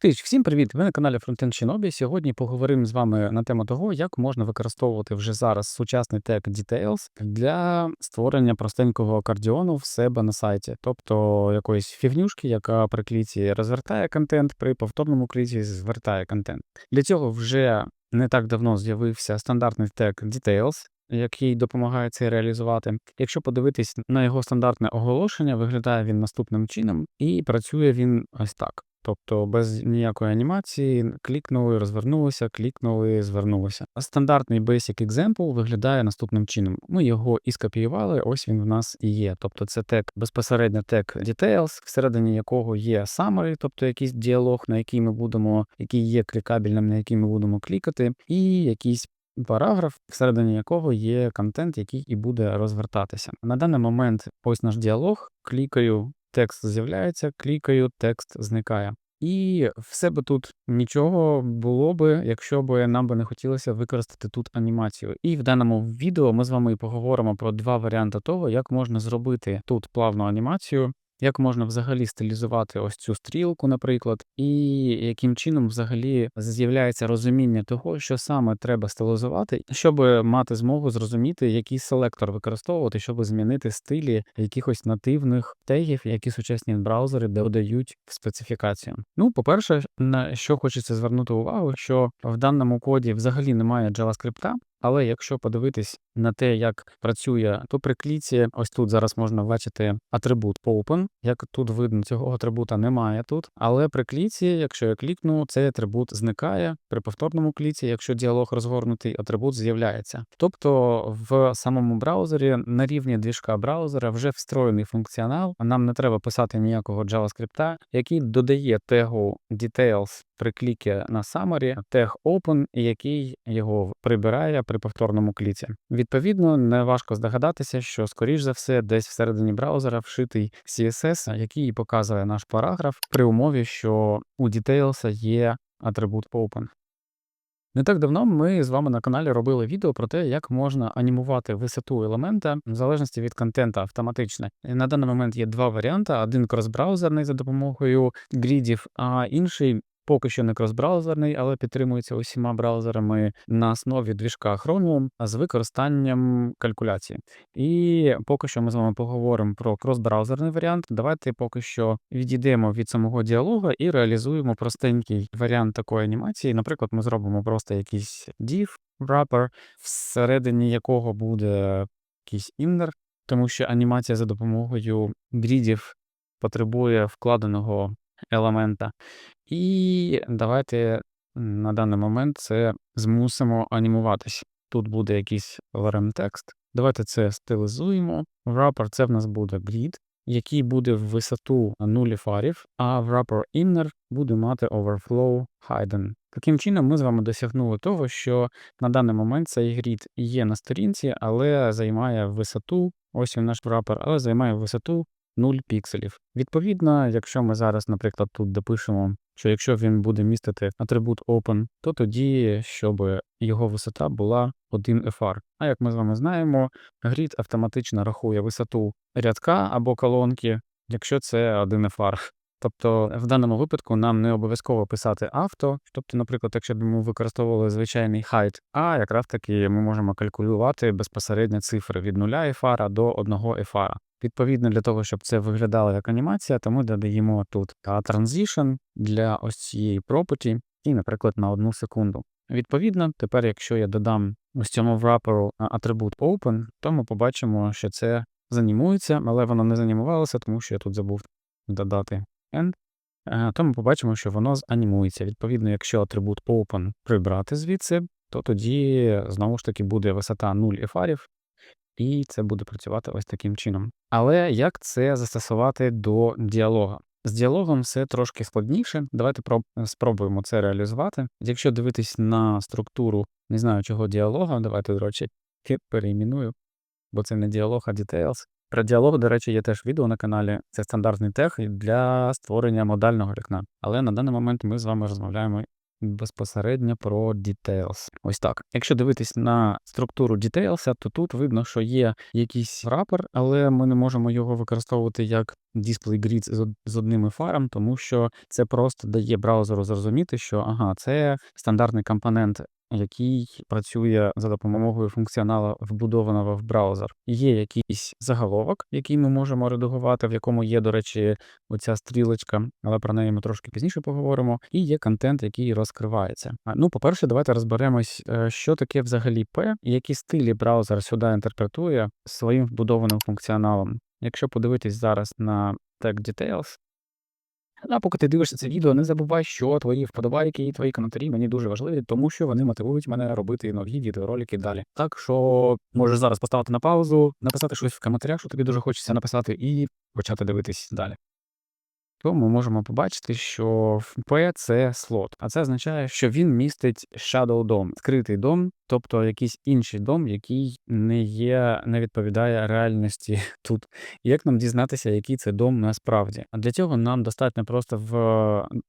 Тич, всім привіт! Ви на каналі Frontend Shinobi. Сьогодні поговоримо з вами на тему того, як можна використовувати вже зараз сучасний тег Details для створення простенького акордіону в себе на сайті, тобто якоїсь фігнюшки, яка при кліці розвертає контент, при повторному кліці звертає контент. Для цього вже не так давно з'явився стандартний тег Details. Який допомагає це реалізувати. Якщо подивитись на його стандартне оголошення, виглядає він наступним чином, і працює він ось так. Тобто без ніякої анімації клікнули, розвернулися, клікнули, звернулися. Стандартний Basic Example виглядає наступним чином. Ми його і скопіювали, ось він в нас і є. Тобто це тег, безпосередньо тег Details, всередині якого є summary, тобто якийсь діалог, на який ми будемо, який є клікабельним, на який ми будемо клікати, і якийсь. Параграф, всередині якого є контент, який і буде розвертатися. На даний момент ось наш діалог. Клікаю текст з'являється, клікаю, текст зникає. І в себе тут нічого було би, якщо б нам би не хотілося використати тут анімацію. І в даному відео ми з вами поговоримо про два варіанти того, як можна зробити тут плавну анімацію як можна взагалі стилізувати ось цю стрілку, наприклад, і яким чином взагалі з'являється розуміння того, що саме треба стилізувати, щоб мати змогу зрозуміти, який селектор використовувати, щоб змінити стилі якихось нативних тегів, які сучасні браузери додають в специфікацію. Ну, по-перше, на що хочеться звернути увагу, що в даному коді взагалі немає JavaScript, але якщо подивитись на те, як працює, то при кліці, ось тут зараз можна бачити атрибут open. Як тут видно, цього атрибута немає тут. Але при кліці, якщо я клікну, цей атрибут зникає. При повторному кліці, якщо діалог розгорнутий, атрибут з'являється. Тобто в самому браузері на рівні двіжка браузера вже встроєний функціонал. Нам не треба писати ніякого JavaScript, який додає тегу details при клікі на summary, тег open, який його прибирає при повторному кліці. Відповідно, не важко здогадатися, що, скоріш за все, десь всередині браузера вшитий CSS, який показує наш параграф при умові, що у Details є атрибут open. Не так давно ми з вами на каналі робили відео про те, як можна анімувати висоту елемента в залежності від контента автоматично. На даний момент є два варіанти: один кросбраузерний за допомогою грідів, а інший Поки що не кросбраузерний, але підтримується усіма браузерами на основі двіжка Chromium з використанням калькуляції. І поки що ми з вами поговоримо про кросбраузерний варіант. Давайте поки що відійдемо від самого діалога і реалізуємо простенький варіант такої анімації. Наприклад, ми зробимо просто якийсь div wrapper, всередині якого буде якийсь inner, тому що анімація за допомогою грідів потребує вкладеного елемента. І давайте на даний момент це змусимо анімуватись. Тут буде якийсь lrm текст. Давайте це стилізуємо. Wrapper це в нас буде grid, який буде в висоту нулі фарів, а wrapper inner буде мати overflow hidden. Таким чином, ми з вами досягнули того, що на даний момент цей грід є на сторінці, але займає висоту. Ось він наш wrapper, але займає висоту 0 пікселів. Відповідно, якщо ми зараз, наприклад, тут допишемо, що якщо він буде містити атрибут open, то тоді, щоб його висота була 1 FR. А як ми з вами знаємо, грід автоматично рахує висоту рядка або колонки, якщо це 1 FR. Тобто в даному випадку нам не обов'язково писати авто, тобто, наприклад, якщо б ми використовували звичайний height, а якраз таки ми можемо калькулювати безпосередньо цифри від 0 FR до 1 FR. Відповідно, для того, щоб це виглядало як анімація, то ми додаємо тут transition для ось цієї property і, наприклад, на одну секунду. Відповідно, тепер, якщо я додам ось цьому wrapper атрибут open, то ми побачимо, що це занімується, але воно не занімувалося, тому що я тут забув додати end. Е, то ми побачимо, що воно занімується. Відповідно, якщо атрибут open прибрати звідси, то тоді знову ж таки буде висота 0 ефарів, і це буде працювати ось таким чином. Але як це застосувати до діалога? З діалогом все трошки складніше. Давайте спробуємо це реалізувати. Якщо дивитись на структуру, не знаю чого діалога, давайте, до речі, переіменую, бо це не діалог, а details. Про діалог, до речі, є теж відео на каналі. Це стандартний тех для створення модального вікна. Але на даний момент ми з вами розмовляємо безпосередньо про details. Ось так. Якщо дивитись на структуру details, то тут видно, що є якийсь рапер, але ми не можемо його використовувати як display grid з, од- одним фаром, тому що це просто дає браузеру зрозуміти, що ага, це стандартний компонент. Який працює за допомогою функціоналу, вбудованого в браузер. Є якийсь заголовок, який ми можемо редагувати, в якому є, до речі, оця стрілочка, але про неї ми трошки пізніше поговоримо. І є контент, який розкривається. Ну, по-перше, давайте розберемось, е, що таке взагалі P, які стилі браузер сюди інтерпретує своїм вбудованим функціоналом. Якщо подивитись зараз на Tag Details, а поки ти дивишся це відео, не забувай, що твої вподобайки і твої коментарі мені дуже важливі, тому що вони мотивують мене робити нові відеоролики далі. Так що можеш зараз поставити на паузу, написати щось в коментарях, що тобі дуже хочеться написати, і почати дивитись далі. То ми можемо побачити, що P це слот, а це означає, що він містить shadow DOM, скритий дом, тобто якийсь інший дом, який не є, не відповідає реальності тут. Як нам дізнатися, який це дом насправді? А для цього нам достатньо просто в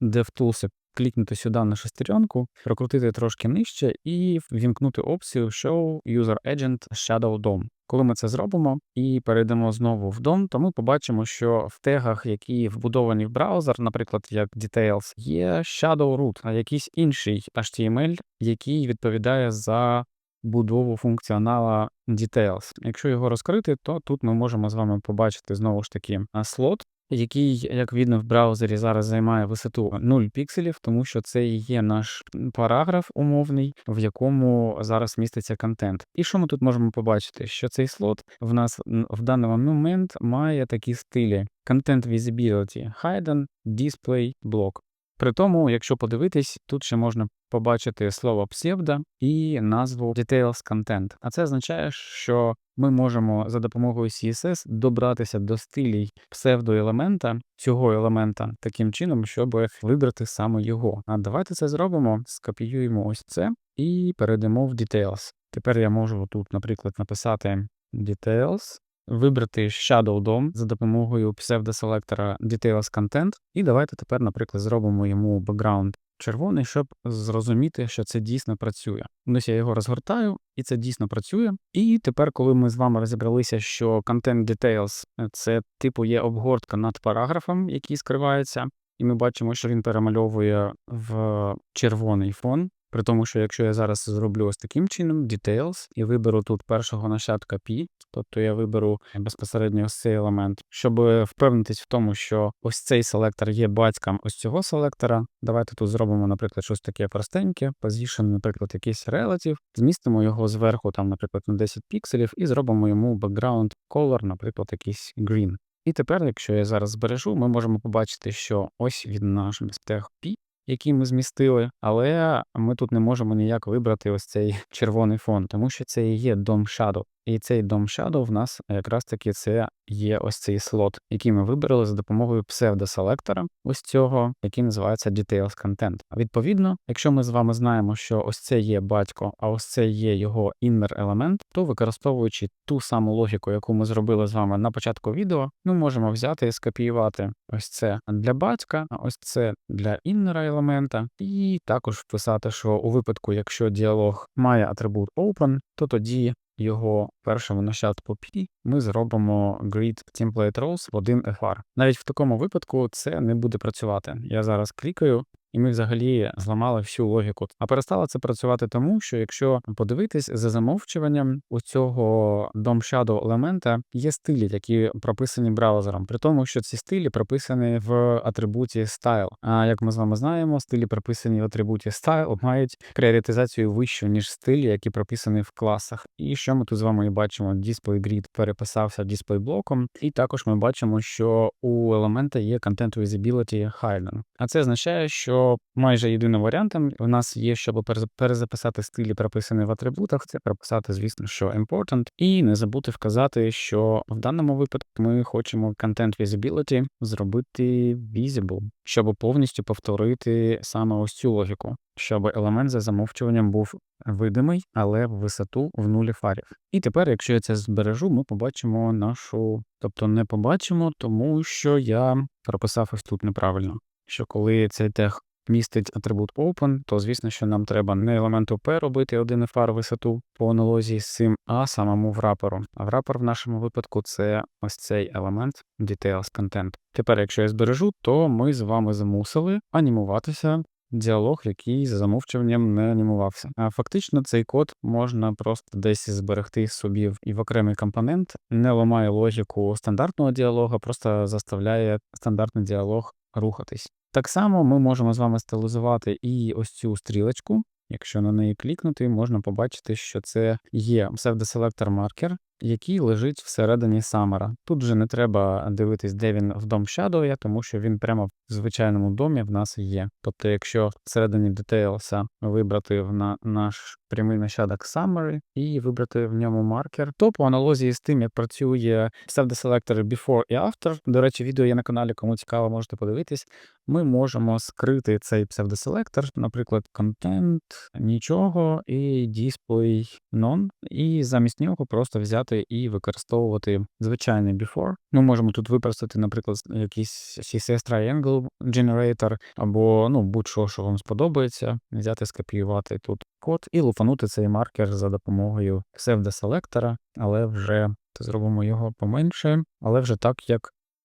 DevTools клікнути сюди на шестеренку, прокрутити трошки нижче і ввімкнути опцію Show User Agent Shadow DOM. Коли ми це зробимо і перейдемо знову в DOM, то ми побачимо, що в тегах, які вбудовані в браузер, наприклад, як Details, є Shadow Root, а якийсь інший HTML, який відповідає за будову функціонала Details. Якщо його розкрити, то тут ми можемо з вами побачити знову ж таки слот, який, як видно, в браузері зараз займає висоту 0 пікселів, тому що це і є наш параграф умовний, в якому зараз міститься контент. І що ми тут можемо побачити? Що цей слот в нас в даний момент має такі стилі: Content Visibility Hidden, Display, Block. При тому, якщо подивитись, тут ще можна побачити слово псевдо і назву Details Content. А це означає, що ми можемо за допомогою CSS добратися до стилій псевдоелемента, цього елемента, таким чином, щоб вибрати саме його. А давайте це зробимо, скопіюємо ось це і перейдемо в Details. Тепер я можу тут, наприклад, написати Details, вибрати Shadow DOM за допомогою псевдоселектора Details Content. І давайте тепер, наприклад, зробимо йому background червоний, щоб зрозуміти, що це дійсно працює. Ось я його розгортаю, і це дійсно працює. І тепер, коли ми з вами розібралися, що Content Details – це типу є обгортка над параграфом, який скривається, і ми бачимо, що він перемальовує в червоний фон. При тому, що якщо я зараз зроблю ось таким чином, Details, і виберу тут першого нащадка P, тобто я виберу безпосередньо ось цей елемент, щоб впевнитись в тому, що ось цей селектор є батьком ось цього селектора. Давайте тут зробимо, наприклад, щось таке простеньке, position, наприклад, якийсь relative, змістимо його зверху, там, наприклад, на 10 пікселів, і зробимо йому background color, наприклад, якийсь green. І тепер, якщо я зараз збережу, ми можемо побачити, що ось він наш тег P, який ми змістили, але ми тут не можемо ніяк вибрати ось цей червоний фон, тому що це і є DOM Shadow. І цей DOM Shadow в нас якраз таки це є ось цей слот, який ми вибрали за допомогою псевдоселектора, ось цього, який називається Details Content. Відповідно, якщо ми з вами знаємо, що ось це є батько, а ось це є його іннер елемент, то використовуючи ту саму логіку, яку ми зробили з вами на початку відео, ми можемо взяти і скопіювати ось це для батька, а ось це для іннера елемента, і також вписати, що у випадку, якщо діалог має атрибут open, то тоді його першому нащадку P ми зробимо grid template rows в 1 FR. Навіть в такому випадку це не буде працювати. Я зараз клікаю. І ми взагалі зламали всю логіку. А перестало це працювати тому, що якщо подивитись за замовчуванням у цього DOM Shadow елемента є стилі, які прописані браузером, при тому, що ці стилі прописані в атрибуті style. А як ми з вами знаємо, стилі прописані в атрибуті style мають пріоритизацію вищу, ніж стилі, які прописані в класах. І що ми тут з вами і бачимо? Display Grid переписався display блоком, і також ми бачимо, що у елемента є Content Visibility Hidden. А це означає, що майже єдиним варіантом в нас є, щоб перез- перезаписати стилі, прописані в атрибутах, це прописати, звісно, що important, і не забути вказати, що в даному випадку ми хочемо Content Visibility зробити visible, щоб повністю повторити саме ось цю логіку, щоб елемент за замовчуванням був видимий, але в висоту в нулі фарів. І тепер, якщо я це збережу, ми побачимо нашу, тобто не побачимо, тому що я прописав ось тут неправильно. Що коли цей тег містить атрибут open, то звісно, що нам треба не елементу P робити один FR висоту по аналогії з цим, а самому враперу. А врапер в нашому випадку це ось цей елемент details content. Тепер, якщо я збережу, то ми з вами змусили анімуватися діалог, який за замовчуванням не анімувався. А фактично цей код можна просто десь зберегти собі і в окремий компонент, не ламає логіку стандартного діалога, просто заставляє стандартний діалог рухатись. Так само ми можемо з вами стилізувати і ось цю стрілочку. Якщо на неї клікнути, можна побачити, що це є pseudoselector маркер, який лежить всередині Summer. Тут вже не треба дивитись, де він в дом Shadow, тому що він прямо в звичайному домі в нас є. Тобто, якщо всередині Details вибрати на наш прямий нащадок Summary і вибрати в ньому маркер, то по аналогії з тим, як працює pseudoselector Before і After, до речі, відео є на каналі, кому цікаво, можете подивитись. Ми можемо скрити цей псевдоселектор, наприклад, content, нічого і display none, і замість нього просто взяти і використовувати звичайний before. Ми можемо тут використати, наприклад, якийсь CSS Triangle Generator, або ну будь-що, що вам сподобається, взяти, скопіювати тут код і луфанути цей маркер за допомогою псевдоселектора, але вже зробимо його поменше, але вже так, як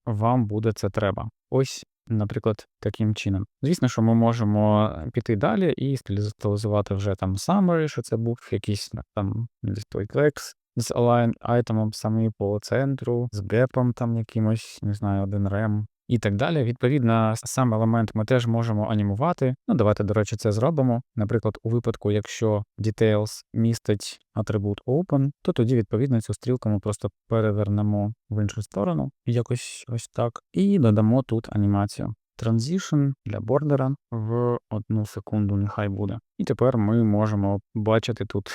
вам буде це треба. Ось Наприклад, таким чином. Звісно, що ми можемо піти далі і стилізувати вже там summary, що це був якийсь там display text з align айтемом саме по центру, з гепом там якимось, не знаю, один рем і так далі. Відповідно, сам елемент ми теж можемо анімувати. Ну, давайте, до речі, це зробимо. Наприклад, у випадку, якщо details містить атрибут open, то тоді, відповідно, цю стрілку ми просто перевернемо в іншу сторону, якось ось так, і додамо тут анімацію. Transition для бордера в одну секунду нехай буде. І тепер ми можемо бачити тут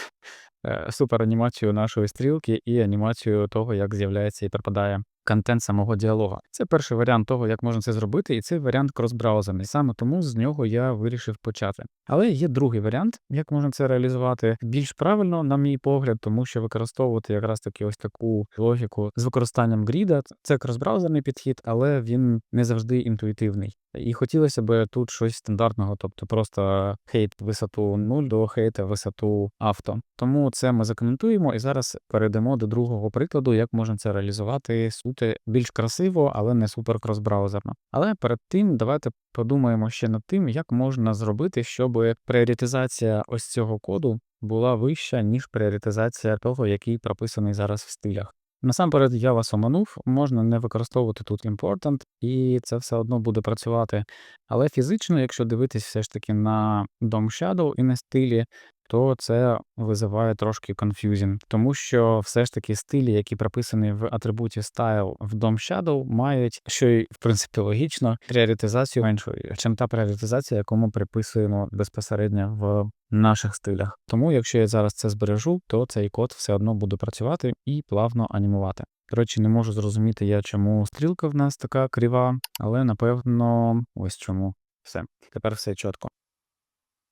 супер анімацію нашої стрілки і анімацію того, як з'являється і пропадає контент самого діалога. Це перший варіант того, як можна це зробити, і це варіант кросбраузерний. Саме тому з нього я вирішив почати. Але є другий варіант, як можна це реалізувати більш правильно, на мій погляд, тому що використовувати якраз таки ось таку логіку з використанням гріда. Це кросбраузерний підхід, але він не завжди інтуїтивний. І хотілося б тут щось стандартного, тобто просто хейт висоту 0 до хейта висоту авто. Тому це ми закоментуємо і зараз перейдемо до другого прикладу, як можна це реалізувати сути більш красиво, але не супер кросбраузерно. Але перед тим давайте подумаємо ще над тим, як можна зробити, щоб пріоритизація ось цього коду була вища, ніж пріоритизація того, який прописаний зараз в стилях. Насамперед, я вас оманув, можна не використовувати тут important, і це все одно буде працювати. Але фізично, якщо дивитись все ж таки на DOM Shadow і на стилі, то це визиває трошки confusing, тому що все ж таки стилі, які прописані в атрибуті style в DOM Shadow, мають, що й в принципі логічно, пріоритизацію меншою, чим та пріоритизація, яку ми приписуємо безпосередньо в наших стилях. Тому, якщо я зараз це збережу, то цей код все одно буде працювати і плавно анімувати. До речі, не можу зрозуміти я, чому стрілка в нас така крива, але напевно ось чому. Все, тепер все чітко.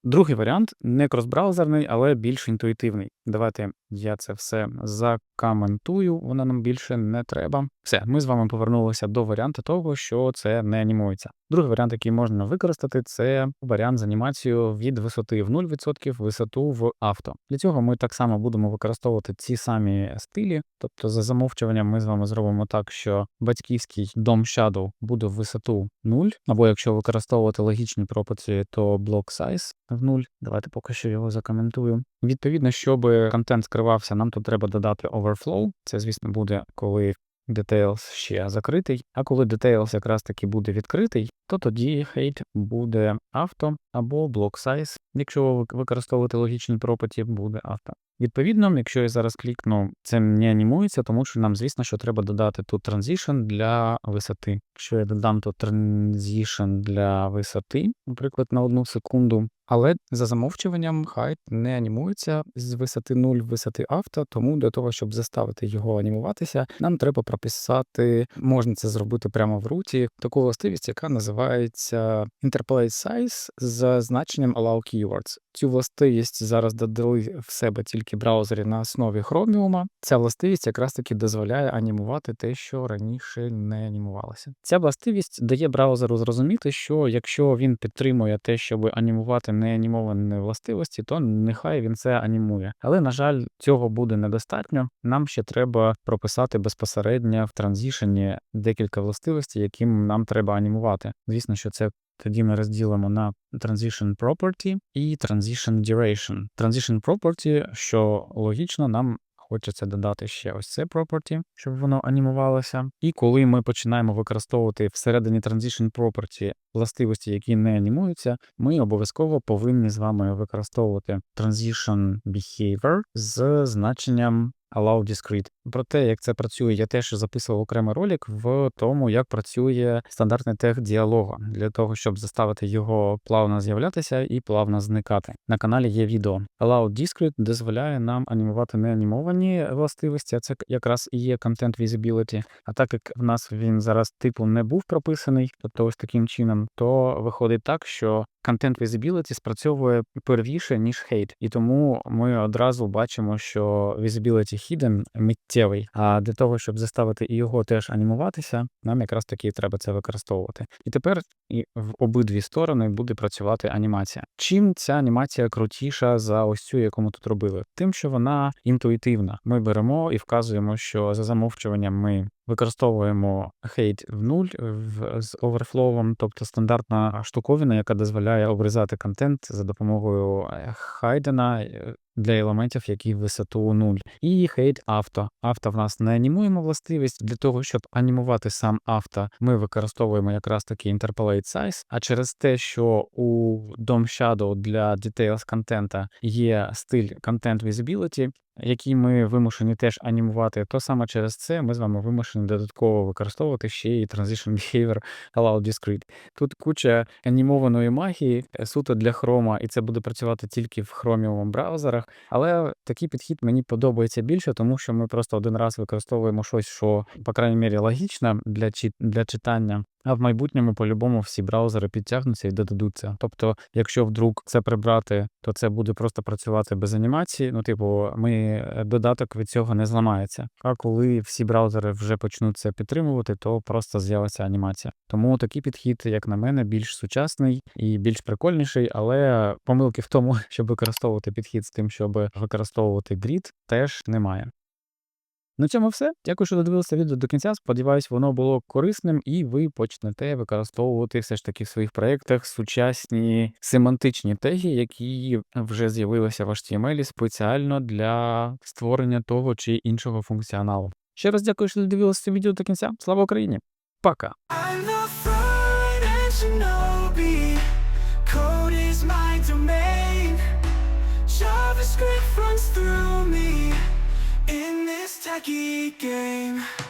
Другий варіант не кросбраузерний, але більш інтуїтивний. Давайте я це все закоментую, воно нам більше не треба. Все, ми з вами повернулися до варіанту того, що це не анімується. Другий варіант, який можна використати, це варіант з анімацією від висоти в 0%, висоту в авто. Для цього ми так само будемо використовувати ці самі стилі, тобто за замовчуванням ми з вами зробимо так, що батьківський дом Shadow буде в висоту 0, або якщо використовувати логічні пропорції, то block size в 0. Давайте поки що його закоментую. Відповідно, щоб контент скривався, нам тут треба додати overflow. Це, звісно, буде коли details ще закритий. А коли details якраз таки буде відкритий, то тоді hate буде авто або block size. Якщо ви використовувати логічні пропорті, буде авто. Відповідно, якщо я зараз клікну, це не анімується, тому що нам, звісно, що треба додати тут transition для висоти. Якщо я додам тут transition для висоти, наприклад, на одну секунду, Але за замовчуванням height не анімується з висоти 0 висоти авто, тому для того, щоб заставити його анімуватися, нам треба прописати, можна це зробити прямо в руті, таку властивість, яка називається Interpolate Size з значенням Allow Keywords. Цю властивість зараз додали в себе тільки браузері на основі Chromium. Ця властивість якраз таки дозволяє анімувати те, що раніше не анімувалося. Ця властивість дає браузеру зрозуміти, що якщо він підтримує те, щоб анімувати неанімовані властивості, то нехай він це анімує. Але на жаль, цього буде недостатньо. Нам ще треба прописати безпосередньо в транзішені декілька властивостей, яким нам треба анімувати. Звісно, що це тоді ми розділимо на Transition Property і Transition Duration. Transition Property, що логічно, нам хочеться додати ще ось це property, щоб воно анімувалося. І коли ми починаємо використовувати всередині Transition Property властивості, які не анімуються, ми обов'язково повинні з вами використовувати Transition Behavior з значенням Allow Discrete. Про те, як це працює, я теж записував окремий ролик в тому, як працює стандартний тег діалога для того, щоб заставити його плавно з'являтися і плавно зникати. На каналі є відео. Allow Discrete дозволяє нам анімувати неанімовані властивості, а це якраз і є Content Visibility. А так як в нас він зараз типу не був прописаний, тобто ось таким чином, то виходить так, що Content Visibility спрацьовує первіше, ніж Hate. І тому ми одразу бачимо, що Visibility Hidden миттєвий. А для того, щоб заставити його теж анімуватися, нам якраз таки треба це використовувати. І тепер в обидві сторони буде працювати анімація. Чим ця анімація крутіша за ось цю, яку ми тут робили? Тим, що вона інтуїтивна. Ми беремо і вказуємо, що за замовчуванням ми використовуємо хейт в нуль в, з оверфловом, тобто стандартна штуковина, яка дозволяє обрізати контент за допомогою е, хайдена е, для елементів, які висоту 0. І хейт авто. Авто в нас не анімуємо властивість. Для того, щоб анімувати сам авто, ми використовуємо якраз таки Interpolate Size, а через те, що у DOM Shadow для Details контента є стиль Content Visibility, який ми вимушені теж анімувати, то саме через це ми з вами вимушені додатково використовувати ще і Transition Behavior Allow Discrete. Тут куча анімованої магії е, суто для хрома, і це буде працювати тільки в хроміумом браузерах. Але такий підхід мені подобається більше, тому що ми просто один раз використовуємо щось, що, по крайній мірі, логічне для для читання. А в майбутньому по-любому всі браузери підтягнуться і додадуться. Тобто, якщо вдруг це прибрати, то це буде просто працювати без анімації. Ну, типу, ми е, додаток від цього не зламається. А коли всі браузери вже почнуть це підтримувати, то просто з'явиться анімація. Тому такий підхід, як на мене, більш сучасний і більш прикольніший, але помилки в тому, щоб використовувати підхід з тим, щоб використовувати грід, теж немає. На цьому все. Дякую, що додивилися відео до кінця. Сподіваюсь, воно було корисним, і ви почнете використовувати все ж таки в своїх проєктах сучасні семантичні теги, які вже з'явилися в HTML спеціально для створення того чи іншого функціоналу. Ще раз дякую, що додивилися відео до кінця. Слава Україні! Пока! wacky game.